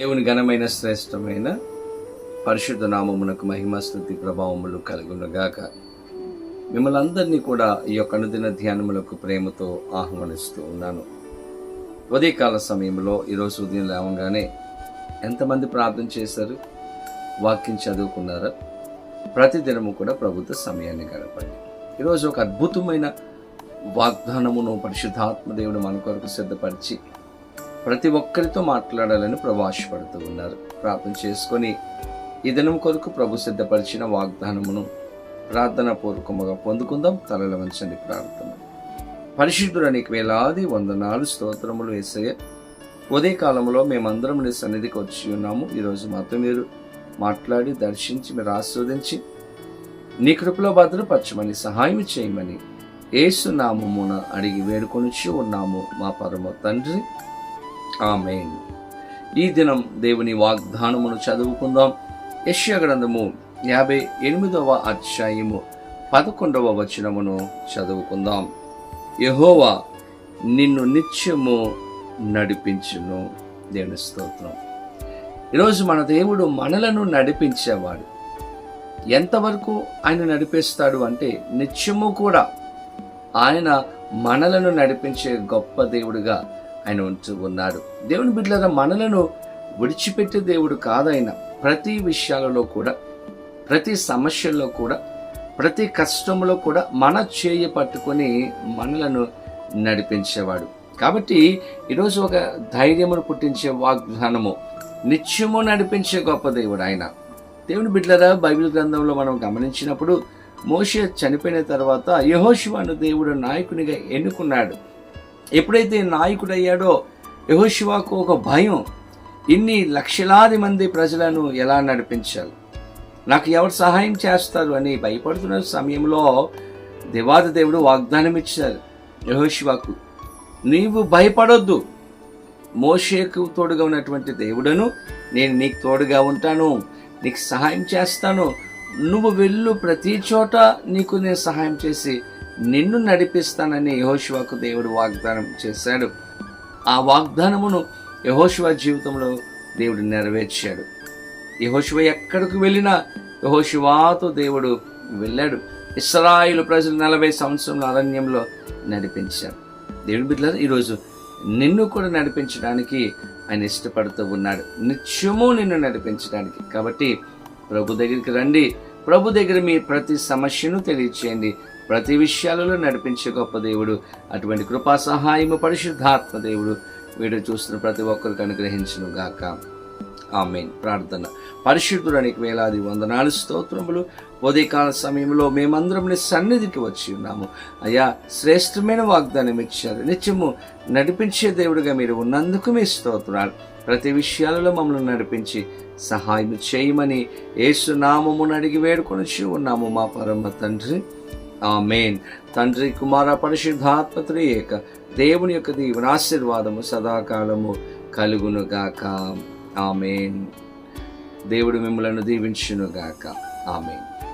దేవుని ఘనమైన శ్రేష్టమైన పరిశుద్ధ నామమునకు మహిమ స్థుతి ప్రభావములు కలుగునగాక. మిమ్మల్ని అందరినీ కూడా ఈ యొక్క అనుదిన ధ్యానములకు ప్రేమతో ఆహ్వానిస్తూ ఉన్నాను. ఉదయకాల సమయంలో ఈరోజు ఉదయం లేవగానే ఎంతమంది ప్రార్థన చేశారు? వాక్యం చదువుకున్నారా? ప్రతిదినము కూడా ప్రభుత్వ సమయాన్ని గడపండి. ఈరోజు ఒక అద్భుతమైన వాగ్దానమును పరిశుద్ధాత్మ దేవుడు మన కొరకు సిద్ధపరిచి ప్రతి ఒక్కరితో మాట్లాడాలని ప్రవాసపడుతూ ఉన్నారు. ప్రార్థన చేసుకొని ఈ దినం కొరకు ప్రభు సిద్ధపరిచిన వాగ్దానమును ప్రార్థన పూర్వకముగా పొందుకుందాం. తలల వంచండి ప్రార్థన. పరిశుద్ధుడు నీకు వేలాది వందనాలు స్తోత్రములు వేసే ఉదయ కాలంలో మేమందరం నీ సన్నిధికి వచ్చి ఉన్నాము. ఈరోజు మాతో మీరు మాట్లాడి దర్శించి మీరు ఆస్వాదించి నీ కృపలో భద్రపరచమని సహాయం చేయమని ఏసునామమున అడిగి వేడుకొనిచ్చి ఉన్నాము. మా పరమ తండ్రి ఆమెన్. ఈ దినం దేవుని వాగ్దానమును చదువుకుందాం. యశ్య గ్రంథము యాభై ఎనిమిదవ అధ్యాయము పదకొండవ వచనమును చదువుకుందాం. యహోవా నిన్ను నిత్యము నడిపించును. దేవుని స్తోత్రం. ఈరోజు మన దేవుడు మనలను నడిపించేవాడు. ఎంతవరకు ఆయన నడిపిస్తాడు అంటే నిత్యము కూడా ఆయన మనలను నడిపించే గొప్ప దేవుడిగా ఆయన ఉంటూ ఉన్నాడు దేవుని బిడ్డల మనలను విడిచిపెట్టే దేవుడు కాదైన ప్రతి విషయాలలో కూడా ప్రతి సమస్యల్లో కూడా ప్రతి కష్టంలో కూడా మన చేయి పట్టుకొని మనలను నడిపించేవాడు. కాబట్టి ఈరోజు ఒక ధైర్యమును పుట్టించే వాగ్దానము నిత్యము నడిపించే గొప్ప దేవుడు ఆయన. దేవుని బిడ్డలరా బైబిల్ గ్రంథంలో మనం గమనించినప్పుడు మోషే చనిపోయిన తర్వాత యహోశివాను దేవుడు నాయకునిగా ఎన్నుకున్నాడు. ఎప్పుడైతే నాయకుడయ్యాడో యహోశివాకు ఒక భయం. ఇన్ని లక్షలాది మంది ప్రజలను ఎలా నడిపించాలి? నాకు ఎవరు సహాయం చేస్తారు అని భయపడుతున్న సమయంలో దేవాది దేవుడు వాగ్దానం ఇచ్చారు యహోశివాకు నీవు భయపడొద్దు. మోషేకు తోడుగా ఉన్నటువంటి దేవుడను నేను నీకు తోడుగా ఉంటాను. నీకు సహాయం చేస్తాను. నువ్వు వెళ్ళు ప్రతి చోట నీకు నేను సహాయం చేసి నిన్ను నడిపిస్తానని యహోశివాకు దేవుడు వాగ్దానం చేశాడు. ఆ వాగ్దానమును యహోశివ జీవితంలో దేవుడు నెరవేర్చాడు. యహోశివ ఎక్కడికి వెళ్ళినా యహోశివాతో దేవుడు వెళ్ళాడు. ఇస్రాయిలు ప్రజలు నలభై సంవత్సరంలో అరణ్యంలో నడిపించాడు దేవుని బిడ్డలారా ఈరోజు నిన్ను కూడా నడిపించడానికి ఆయన ఇష్టపడుతూ ఉన్నాడు. నిత్యము నిన్ను నడిపించడానికి. కాబట్టి ప్రభు దగ్గరికి రండి. ప్రభు దగ్గర మీ ప్రతి సమస్యను తెలియచేయండి. ప్రతి విషయాలలో నడిపించే గొప్ప దేవుడు అటువంటి కృపా సహాయము పరిశుద్ధాత్మ దేవుడు వీడియో చూస్తున్న ప్రతి ఒక్కరికి అనుగ్రహించను గాక. ఆమెన్. ప్రార్థన. పరిశుద్ధుడానికి వేలాది వందనాలు స్తోత్రములు. ఉదయకాల సమయంలో మేమందరం నీ సన్నిధికి వచ్చి ఉన్నాము. అయ్యా శ్రేష్టమైన వాగ్దానం ఇచ్చారు. నిత్యము నడిపించే దేవుడిగా మీరు ఉన్నందుకు మీ స్తోత్రాలు. ప్రతి విషయాలలో మమ్మల్ని నడిపించి సహాయం చేయమని ఏసునామమును అడిగి వేడుకొని ఉన్నాము మా పరమ తండ్రి. ఆమెన్. తండ్రి కుమార పరిశుద్ధాత్మత్రి ఏక దేవుని యొక్క దీవెన ఆశీర్వాదము సదాకాలము కలుగునుగాక. ఆమెన్. దేవుడు మిమ్మలను దీవించునుగాక. ఆమెన్.